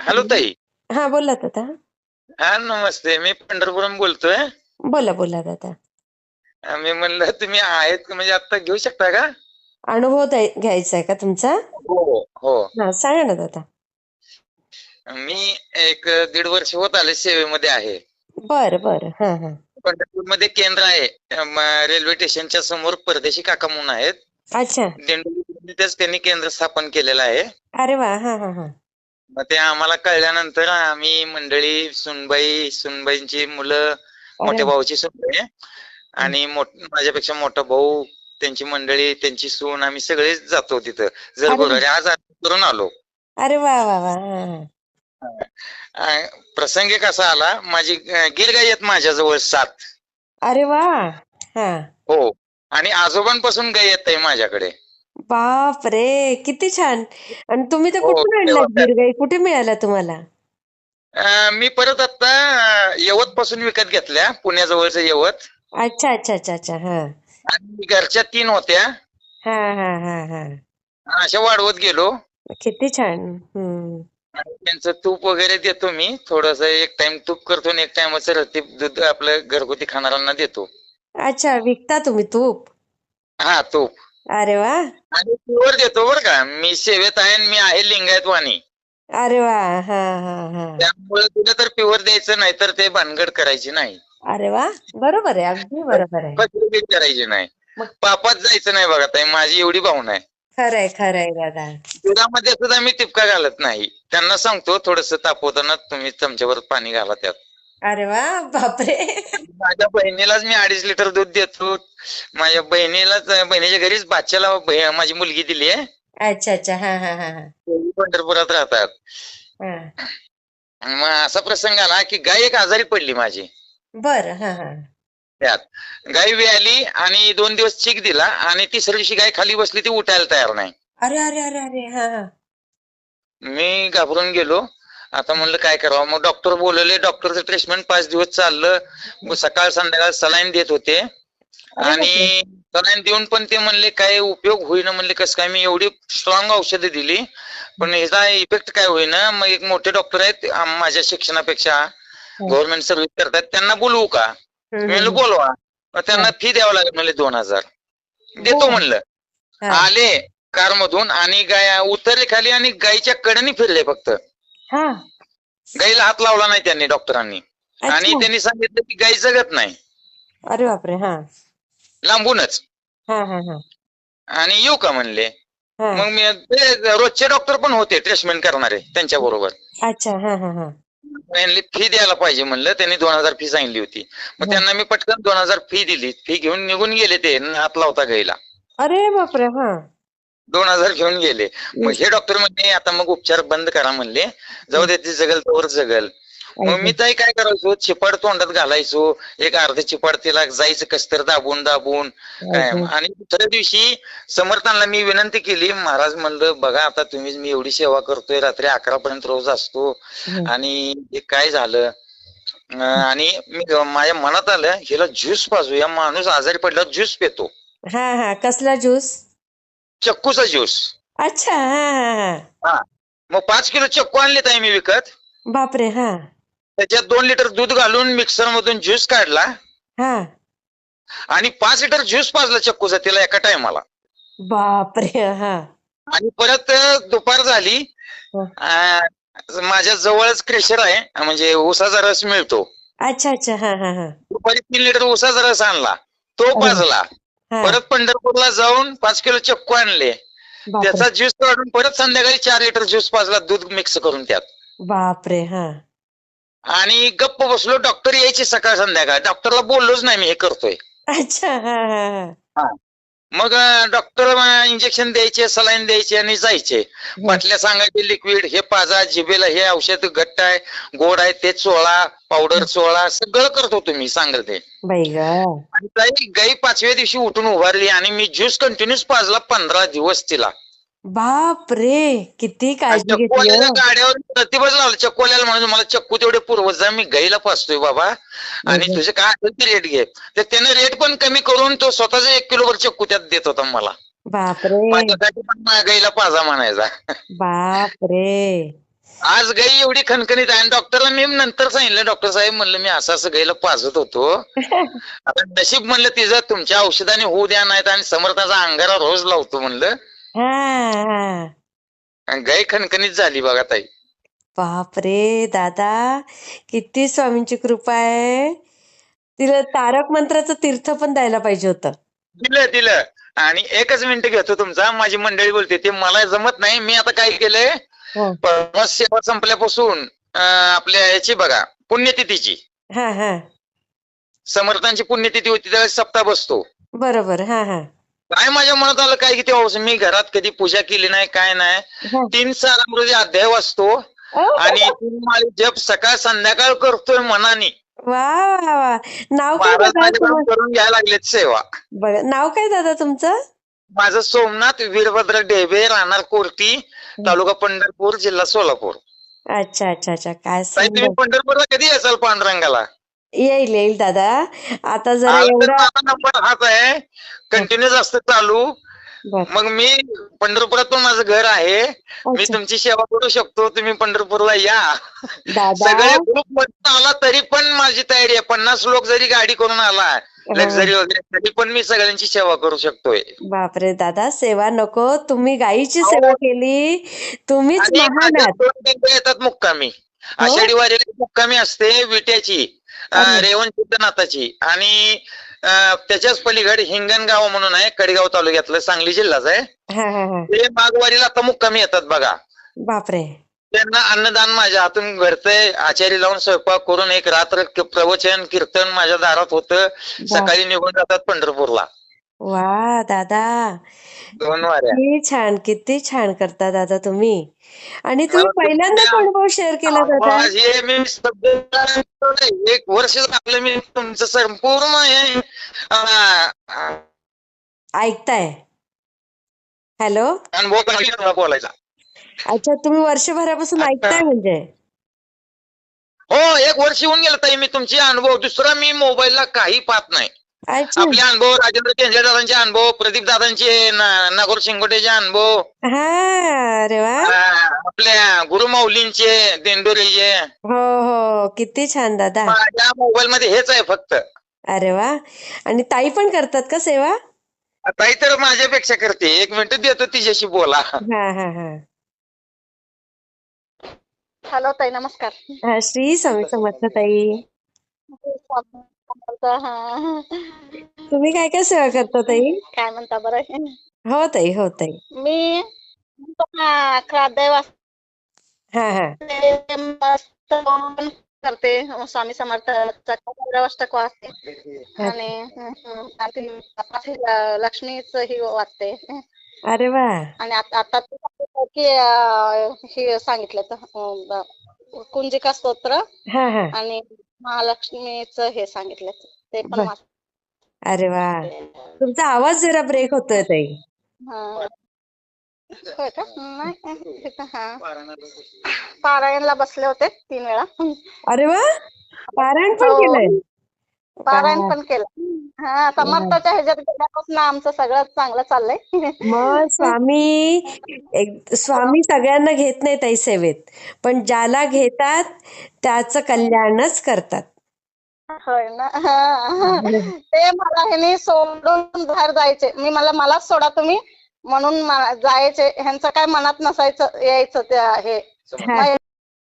Hello ताई. हा बोला दादा. हा नमस्ते. मी पंढरपुरम बोलतोय. बोला बोला दादा. मी म्हणलं तुम्ही आहेत का? म्हणजे आता घेऊ शकता का? अनुभव द्याय- घ्यायचा आहे का तुमचा? हो हो हा. सांगा ना दादा. मी एक दीड वर्ष होत आले सेवेमध्ये आहे. बर बर. हा हा. पंढरपूरमध्ये केंद्र आहे. रेल्वे स्टेशनच्या समोर परदेशी काका म्हणून आहेत. अच्छा. दिंडोरीतच त्यांनी केंद्र स्थापन केलेलं आहे. अरे वा. हा हा हा. मग ते आम्हाला कळल्यानंतर आम्ही मंडळी सुनबाई सुनबाईंची मुलं मोठ्या. भाऊची सुनबाई आणि मोठ माझ्यापेक्षा मोठा भाऊ त्यांची मंडळी त्यांची सून आम्ही सगळेच जातो तिथं. जर. गुरुवारी आज करून आलो. अरे वा वा वा. प्रसंग एक असा आला माझी गिरगाई आहेत माझ्याजवळ सात. अरे वा. हा. आणि आजोबांपासून गाई येत आहे माझ्याकडे. बाप रे किती छान. आणि तुम्ही तर हो, कुठून आणलात गिरगाई कुठे मिळाला तुम्हाला? अं, मी परत आता यवत पासून विकत घेतल्या पुण्याजवळचं यवत. अच्छा अच्छा अच्छा अच्छा हा. आणि घरच्या तीन होत्या. हा हा हा हा. अशा वाढवत गेलो. किती छान आणि त्यांचं तूप वगैरे देतो मी. थोडस एक टाइम तूप करतो आणि एक रतीप दूध आपलं घरगुती खाणाऱ्यांना देतो. अच्छा विकता तुम्ही तूप? हा तूप. अरे वा. आणि प्युअर देतो बरं का. मी सेवेत आहे आणि मी आहे लिंगायत वाणी अरे वा. हा हा हा. त्यामुळे तुला तर प्युअर द्यायचं नाही तर ते भानगड करायची नाही. अरे वा. बरोबर आहे. अगदी बरोबर आहे. करायची नाही. मग- पापात जायचं नाही बघा ताई. माझी एवढी भावना आहे. खरंय खरंय दादा. दुधामध्ये सुद्धा मी टिपका घालत नाही. त्यांना सांगतो थोडस तापवताना तुम्ही चमच्यावर पाणी घाला त्यात. अरे वा बापरे. माझ्या बहिणीलाच मी अडीच लिटर दूध देतो. माझ्या बहिणीलाच बहिणीच्या घरीच बहि- माझी मुलगी दिली आहे. अच्छा अच्छा. हा हा हा हा. पंढरपुरात राहतात. हा. मग असा प्रसंग आला की गाय एक आजारी पडली माझी. बर हा हा. त्यात गाय आली आणि दोन दिवस चीक दिला आणि तिसऱ्या दिवशी गाय खाली बसली ती उठायला तयार नाही. अरे अरे अरे अरे. हा हा. मी घाबरून गेलो. आता म्हणलं काय करावं? मग डॉक्टर बोलवले डॉक्टरचं ट्रीटमेंट पाच दिवस चाललं. मग सकाळ संध्याकाळ सलाईन देत होते. आणि सलाईन देऊन पण ते म्हणले काय उपयोग होईना. म्हणले कसं काय? मी एवढी स्ट्रॉंग औषधं दिली पण ह्याचा इफेक्ट काय होईना? मग एक मोठे डॉक्टर आहेत माझ्या शिक्षणापेक्षा गव्हर्नमेंट सर्व्हिस करतात. त्यांना बोलवू का? म्हणलं. बोलवा. त्यांना फी द्यावं लागेल म्हणले दोन हजार. देतो बरं. म्हणलं. हा. आले कार मधून आणि गाय उतरले खाली आणि गायीच्या कडेने फिरले फक्त. हा. गाईला हात लावला नाही त्यांनी डॉक्टरांनी. आणि अच्छा त्यांनी सांगितलं की गाय जगत नाही. अरे बापरे हा. लांबूनच. हा हा हा. आणि येऊ का म्हणले? हा. मग मी ते रोजचे डॉक्टर पण होते ट्रीटमेंट करणारे त्यांच्या बरोबर अच्छा हा हा हा. त्यांनी फी द्यायला पाहिजे म्हणलं त्यांनी दोन हजार फी सांगितली होती. मग. त्यांना मी पटकन दोन हजार फी दिली. फी घेऊन निघून गेले ते न हात लावता गाईला. अरे बापरे हा. दोन हजार घेऊन गेले. मग हे डॉक्टर म्हणले आता मग उपचार बंद करा म्हणले. जाऊ दे ती जगल तोवर जगल. मग मी ताई काय करायचो चिपाड तोंडात घालायचो. एक अर्ध चिपाड तिला जायचं कस तर दाबून दाबून. काय? आणि दुसऱ्या दिवशी समर्थांना मी विनंती केली महाराज म्हणलं बघा आता तुम्ही मी एवढी सेवा करतोय रात्री अकरा पर्यंत रोज असतो. आणि हे काय झालं? आणि मी माझ्या मनात आलं हिला ज्यूस पाजू या माणूस आजारी पडला ज्यूस पितो. हा हा कसला ज्यूस? चक्कूचा ज्यूस. अच्छा हा. मग पाच किलो चक्कू आणले ताई मी विकत. बापरे हा. त्याच्यात दोन लिटर दूध घालून मिक्सर मधून ज्यूस काढला. हा. आणि पाच लिटर ज्यूस पाजला चक्कूचा तिला एका टायमाला. बापरे हा. आणि परत दुपार झाली. हो. अं, माझ्या जवळच क्रेशर आहे. म्हणजे ऊसाचा रस मिळतो. अच्छा अच्छा हा हा हा. दुपारी तीन लिटर ऊसाचा रस आणला. तो पाजला. हा परत पंढरपूरला जाऊन पाच किलो चक्कू आणले. त्याचा ज्यूस काढून परत संध्याकाळी चार लिटर ज्यूस पाजला दूध मिक्स करून त्यात. बापरे हा. आणि गप्प बसलो डॉक्टर यायचे सकाळ संध्याकाळ. डॉक्टरला बोललोच नाही मी हे करतोय. अच्छा हा हा. हा. मग डॉक्टर इंजेक्शन द्यायचे सलाईन द्यायचे आणि जायचे. बाटल्या सांगायचे लिक्विड हे पाजा जिभेला हे औषध घट्ट आहे गोड आहे ते चोळा पावडर चोळा सगळं करत होतो मी सांगेल ते गाई पाचव्या दिवशी उठून उभारली आणि मी ज्यूस कंटिन्यूस पाजला पंधरा दिवस तिला. बापरे किती काळजी घेतली हो. गाड्यावर प्रतिबंध लावलं. चक्कोल्याला म्हणून मला चक्कू तेवढे पूर्वज जा मी गाईला पाचतोय बाबा. आणि. तुझे काय असेल ते रेट घे. तर त्याने रेट पण कमी करून तो स्वतःचा एक किलोभर चक्कू त्यात देत होता मला. बापरे. माझ्यासाठी पण माझ्या गाईला पाजा म्हणायचा. बापरे. आज गाई एवढी खणखणीत आहे. आणि डॉक्टरला मी नंतर सांगितलं. डॉक्टर साहेब म्हणलं मी असं असं गाईला पाजत होतो. आता नशीब म्हणलं तिचं तुमच्या औषधाने होऊ द्या नाहीत आणि समर्थाचा अंगारा रोज लावतो म्हणलं. हा हा. आणि गाय खणखणीत झाली बघा ताई. बापरे दादा किती स्वामींची कृपा आहे. तिला तारक मंत्राचं तीर्थ पण द्यायला पाहिजे होतं. दिलं दिलं. आणि एकच मिनिट घेतो तुमचा. माझी मंडळी बोलते ते मला जमत नाही. मी आता काय केलंय? हो. परवा सेवा संपल्यापासून अं, आपल्या याची बघा पुण्यतिथीची. हा हा. समर्थांची पुण्यतिथी होती त्यावेळेस सप्ताह बसतो. बरोबर. हा हा. काय माझ्या मनात आलं काय की ते औषध मी घरात कधी पूजा केली नाही काय नाही. हा. तीन सालामध्ये अध्याय वाचतो. आणि तीन माळी जप सकाळ संध्याकाळ करतोय मनाने. वा वा वा. नाव काय महाराज दादा माझ्याकडून तुम- करून घ्यायला लागलेत सेवा. बरं. नाव काय दादा तुमचं? माझं सोमनाथ वीरभद्र डेबे राहणार कोर्टी तालुका पंढरपूर जिल्हा सोलापूर. अच्छा अच्छा अच्छा. काय ताई तुम्ही सुंदर. पंढरपूरला कधी असाल पांडुरंगाला? येईल येईल दादा. आता जरा आलं तर एवढा माझा नंबर हाच आहे. असतं चालू. बर. मग मी पंढरपुरात पण माझं घर आहे. मी अच्छा. तुमची सेवा करू शकतो. तुम्ही पंढरपूरला या. दादा. सगळे ग्रुपमध्ये आला तरी पण माझी तयारी आहे. पन्नास लोक जरी गाडी करून आला लक्झरी वगैरे तरी पण मी सगळ्यांची सेवा करू शकतोय. बापरे दादा सेवा नको. तुम्ही गायीची अहो. सेवा केली. तुम्हीच आणि महान माझ्या आहात. दोन दिंड्या येतात मुक्कामी. आषाढी वारीला मुक्कामी असते विट्याची. रेवण सिद्धनाथाची. आणि त्याच्याच पलीकडे हिंगणगाव म्हणून आहे कडेगाव तालुक्यातलं सांगली जिल्हाच आहे. ते माघवारीला आता मुक्कामी येतात बघा. बापरे. त्यांना अन्नदान माझ्या हातून घडतंय. आचारी लावून स्वयंपाक करून एक रात्र प्रवचन कीर्तन माझ्या दारात होतं. सकाळी निघून जातात पंढरपूरला. वा दादा. दोन वाऱ्या. किती छान किती छान करता दादा तुम्ही. आणि तुम्ही मला पहिल्यांदाच तुमच्या- अनुभव शेअर केला दादा? आवाज मी वर्ष झालं मी तुमचं संपूर्ण हे अं, ऐकताय. हॅलो? अनुभव बोलायचा अच्छा तुम्ही वर्षभरापासून ऐकताय म्हणजे? हो एक वर्ष होऊन गेलं ताई मी तुमचे अनुभव. दुसरा मी मोबाईलला काही पाहत नाही. आपले अनुभव राजेंद्र केंद्रे दादांचे अनुभव प्रदीप दादांचे न- नागोर शिंगोटेचे अनुभव. हा अरे वा. आपल्या गुरुमाऊलींचे दिंडोरीचे हो हो किती छान दादा. माझ्या मोबाईल मध्ये हेच आहे फक्त. अरे वा. आणि ताई पण करतात का सेवा? ताई तर माझ्यापेक्षा करते. एक मिनिट देतो तिच्याशी बोला. हा हा हा. हॅलो ताई नमस्कार. श्री स्वामी समर्थ ताई. हा. तुम्ही काय काय सेवा करता ताई? काय म्हणता बरं? हो ताई हो ताई. मी अकरा हा हा. वाचते मस्त करते. स्वामी समर्थाचा अष्टक वाचते आणि लक्ष्मीच ही वाचते अरे वा. आणि आत- आता ते सांगितलं की हे सांगितलं तर, कुंजिका स्तोत्र हा हा. आणि महालक्ष्मीच हे सांगितलं. ते पण बर. अरे वा. तुमचा आवाज जरा ब्रेक होतोय ताई. हा. होय का? नाही. हा. पारायणला बसले होते तीन वेळा. अरे वा. पारायण पण हो. केलंय? पारायण. पण केलं. हा समर्थाच्या ह्याच्यात गेल्यापासून आमचं सगळं चांगलं चाललंय. मग स्वामी एक स्वामी सगळ्यांना घेत नाही ताई सेवेत पण ज्याला घेतात त्याचं कल्याणच करतात. होय ना? हा. ते मला ह्याने सोडून बाहेर जायचे. मी मला मलाच सोडा तुम्ही. म्हणून जायचे. ह्यांचं काय मनात नसायचं यायचं त्या हे.